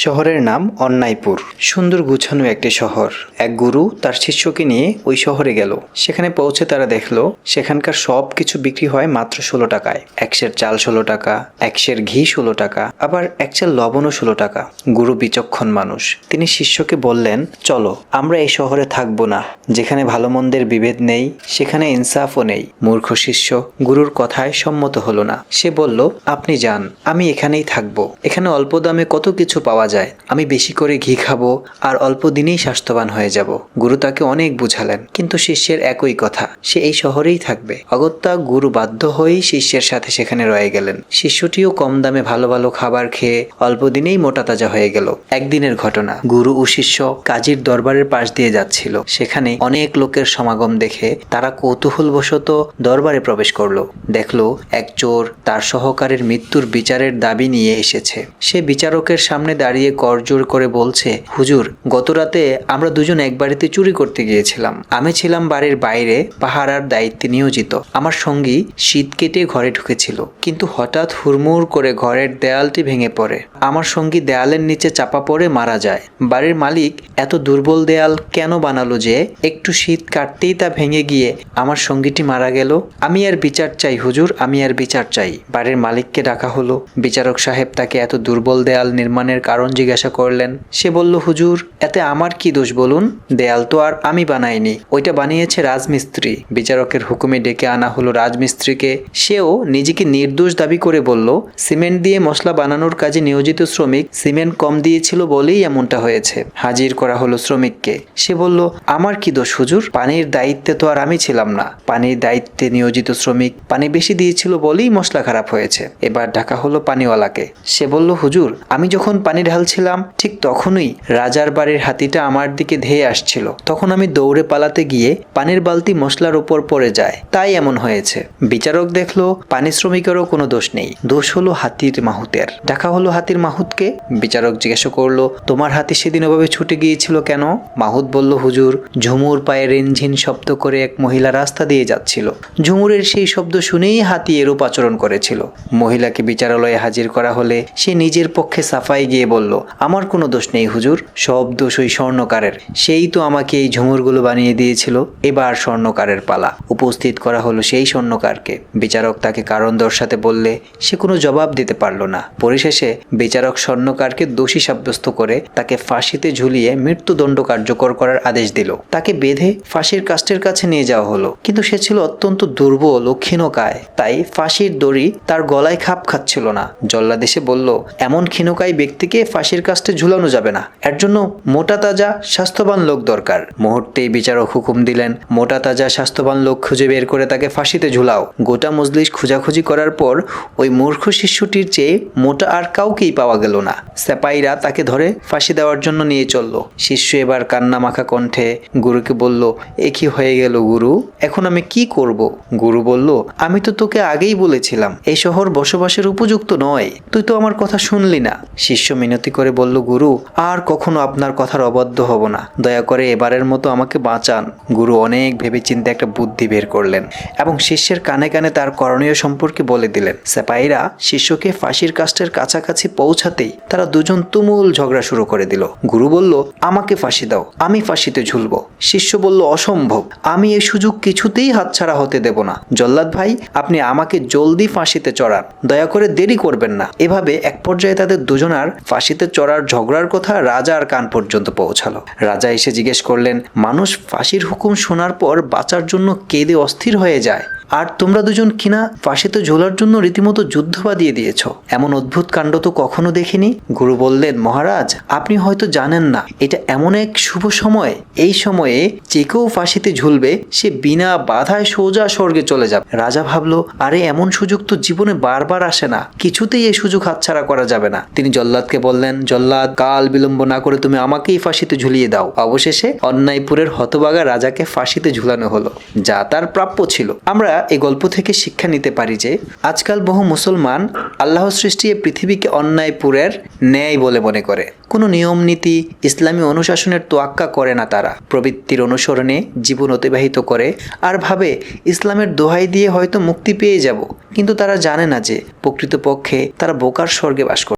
শহরের নাম অন্যায়পুর সুন্দর গুছানো একটি শহর। এক গুরু তার শিষ্যকে নিয়ে ওই শহরে গেল। সেখানে পৌঁছে তারা দেখল, সেখানকার সব কিছু বিক্রি হয় মাত্র ষোলো টাকায়। একশের চাল ষোলো টাকা, একশের ঘি ষোলো টাকা, আবার একশের লবণও ষোলো টাকা। গুরু বিচক্ষণ মানুষ। তিনি শিষ্যকে বললেন, চলো, আমরা এই শহরে থাকব না। যেখানে ভালো মন্দের বিভেদ নেই, সেখানে ইনসাফও নেই। মূর্খ শিষ্য গুরুর কথায় সম্মত হলো না। সে বলল, আপনি যান, আমি এখানেই থাকব। এখানে অল্প দামে কত কিছু পাওয়া যায়। আমি বেশি করে ঘি খাব আর অল্প দিনেই স্বাস্থ্যবান হয়ে যাব। গুরু তাকে অনেক বুঝালেন, কিন্তু শিষ্যের একই কথা, সে এই শহরেই থাকবে। অগত্যা গুরু বাধ্য হয়েই শিষ্যের সাথে সেখানে রয়ে গেলেন। শিষ্যটিও কম দামে ভালো ভালো খাবার খেয়ে অল্প দিনেই মোটা তাজা হয়ে গেল। একদিনের ঘটনা, গুরু ও শিষ্য কাজীর দরবারের পাশ দিয়ে যাচ্ছিল। সেখানে অনেক লোকের সমাগম দেখে তারা কৌতূহলবশত দরবারে প্রবেশ করল। দেখল এক চোর তার সহকারের মৃত্যুর বিচারের দাবি নিয়ে এসেছে। সে বিচারকের সামনে দাঁড়িয়ে করজোর করে বলছে, হুজুর, গতরাতে আমরা দুজন এক বাড়িতে চুরি করতে গিয়েছিলাম। আমি ছিলাম বাড়ির বাইরে, পাহারার দায়িত্বে নিয়োজিত। আমার সঙ্গী শীত কেটে ঘরে ঢুকেছিল, কিন্তু হঠাৎ হুড়মুড় করে ঘরের দেয়ালটি ভেঙে পড়ে। আমার সঙ্গী দেয়ালের নিচে চাপা পড়ে মারা যায়। বাড়ির মালিক এত দুর্বল দেয়াল কেন বানালো যে, একটু শীত কাটতেই তা ভেঙে গিয়ে আমার সঙ্গীটি মারা গেল। আমি আর বিচার চাই, হুজুর, আমি আর বিচার চাই। বাড়ির মালিককে ডাকা হলো। বিচারক সাহেব তাকে এত দুর্বল দেয়াল নির্মাণের কারণ জিজ্ঞাসা করলেন। সে বলল, হুজুর, এতে আমার কি দোষ বলুন? দেয়াল তো আর আমি বানাইনি। ওইটা বানিয়েছে রাজমিস্ত্রি। বিচারকের হুকুমে ডেকে আনা হলো রাজমিস্ত্রিকে। সেও নিজেকে নির্দোষ দাবি করে বলল, সিমেন্ট দিয়ে মশলা বানানোর কাজে নিয়োজিত শ্রমিক সিমেন্ট কম দিয়েছিল বলেই এমনটা হয়েছে। হাজির করা হলো শ্রমিককে। সে বলল, আমার কি দোষ হুজুর? পানির দায়িত্বে তো আর আমি ছিলাম না। পানির দায়িত্বে নিয়োজিত শ্রমিক পানি বেশি দিয়েছিল বলেই মশলা খারাপ হয়েছে। এবার ঢাকা হলো পানিওয়ালাকে। সে বলল, হুজুর, আমি যখন পানি ঢালছিলাম ঠিক তখনই রাজার বাড়ির হাতিটা আমার দিকে ধেয়ে আসছিল। তখন আমি দৌড়ে পালাতে গিয়ে পানির বালতি মশলার উপর পড়ে যায়। তাই এমন হয়েছে। বিচারক দেখল, পানি শ্রমিকেরও কোনো দোষ নেই। দোষ হলো হাতির মাহুতের। ডাকা হলো হাতির মাহুতকে। বিচারক জিজ্ঞাসা করল, তোমার হাতি সেদিন ওভাবে ছুটে গিয়েছিল কেন? মাহুত বলল, হুজুর, ঝুমুর পায়ে রেঞ্ঝিন শব্দ করে এক মহিলা রাস্তা দিয়ে যাচ্ছিল। ঝুমুরের সেই শব্দ শুনেই হাতি এরূপ আচরণ করেছিল। মহিলাকে বিচারালয়ে হাজির করা হলে সে নিজের পক্ষে সাফাই গিয়ে বলল আমার কোনো দোষ নেই হুজুর, সব দোষ ওই স্বর্ণকারের। সেই তো আমাকে এই ঝুমুরগুলো বানিয়ে দিয়েছিল। এবার স্বর্ণকারের পালা। উপস্থিত করা হলো সেই স্বর্ণকারকে। বিচারক তাকে কারণ দর্শাতে বললে, সে কোনো জবাব দিতে পারল না। পরিশেষে বিচারক স্বর্ণকারকে দোষী সাব্যস্ত করে তাকে ফাঁসিতে ঝুলিয়ে মৃত্যুদণ্ড কার্যকর করার আদেশ দিল। তাকে বেঁধে ফাঁসির কাস্টের কাছে নিয়ে যাওয়া হলো। কিন্তু সে ছিল অত্যন্ত দুর্বল ও ক্ষীণকায়। তাই ফাঁসির দড়ি তার গলায় খাপ খাচ্ছিল না। জল্লাদেশে বলল, এমন ক্ষীণকায় ব্যক্তিকে ফাঁসির কাস্টে ঝুলানো যাবে না। এর জন্য মোটা তাজা, স্বাস্থ্যবান লোক দরকার। মুহূর্তেই বিচারক হুকুম দিলেন, মোটা তাজা, স্বাস্থ্যবান লোক খুঁজে বের করে তাকে ফাঁসিতে ঝুলাও। গোটা মজলিস খোঁজাখুঁজি করার পর ওই মূর্খ শিশুটির চেয়ে মোটা আর কাউকেই পাওয়া গেল না। স্যাপাইরা তাকে ধরে ফাঁসি দেওয়ার জন্য নিয়ে চলল। শিষ্য এবার কান্না মাখা কণ্ঠে গুরুকে বলল, এ কি হয়ে গেল গুরু? এখন আমি কি করব? গুরু বলল, আমি তো তোকে আগেই বলেছিলাম এই শহর বসবাসের উপযুক্ত নয়। তুই তো আমার কথা শুনলি না। শিষ্য মিনতি করে বলল, গুরু, আর কখনো আপনার কথার অবদ্ধ হব না। দয়া করে এবারের মতো আমাকে বাঁচান। গুরু অনেক ভেবে চিন্তে একটা বুদ্ধি বের করলেন এবং শিষ্যের কানে কানে তার করণীয় সম্পর্কে বলে দিলেন। সেপাইরা শিষ্যকে ফাঁসির কাস্টের কাছাকাছি পৌঁছাতেই তারা দুজন তুমুল ঝগড়া শুরু করে দিল। গুরু বলল, আমাকে ফাঁসি দাও, আমি ফাঁসিতে ঝুলব। শিষ্য বলল, অসম্ভব, আমি এই সুযোগ কিছুতেই হাতছাড়া হতে দেব না। জল্লাদ ভাই, আপনি আমাকে জলদি ফাঁসিতে চড়ান। দয়া করে দেরি করবেন না। এভাবে এক পর্যায়ে তাদের দুজনার ফাঁসিতে চড়ার ঝগড়ার কথা রাজার কান পর্যন্ত পৌঁছালো। রাজা এসে জিজ্ঞেস করলেন, মানুষ ফাঁসির হুকুম শোনার পর বাঁচার জন্য কেঁদে অস্থির হয়ে যায়? আর তোমরা দুজন কিনা ফাঁসিতে ঝোলার জন্য রীতিমতো যুদ্ধ বাঁধিয়ে দিয়েছ। এমন অদ্ভুত কাণ্ড তো কখনো দেখিনি। গুরু বললেন, মহারাজ, আপনি হয়তো জানেন না, এটা এমন এক শুভ সময়। এই সময়ে যে কেউ ফাঁসিতে ঝুলবে, সে বিনা বাধায় সোজা স্বর্গে চলে যাবে। রাজা ভাবলো, আরে, এমন সুযোগ তো জীবনে বারবার আসে না। কিছুতেই এই সুযোগ হাতছাড়া করা যাবে না। তিনি জল্লাদকে বললেন, জল্লাদ, কাল বিলম্ব না করে তুমি আমাকেই ফাঁসিতে ঝুলিয়ে দাও। অবশেষে অন্যায়পুরের হতবাগা রাজাকে ফাঁসিতে ঝুলানো হলো, যা তার প্রাপ্য ছিল। আমরা এই গল্প থেকে শিক্ষা নিতে পারি যে, আজকাল বহু মুসলমান আল্লাহ সৃষ্টি পৃথিবীকে অন্যায়পুরের ন্যায় বলে মনে করে। কোনো নিয়ম, নীতি, ইসলামী অনুশাসনের তোয়াক্কা করে না তারা। প্রবৃত্তির অনুসরণে জীবন অতিবাহিত করে আর ভাবে, ইসলামের দোহাই দিয়ে হয়তো মুক্তি পেয়ে যাব। কিন্তু তারা জানে না যে, প্রকৃতপক্ষে তারা বোকার স্বর্গে বাস করে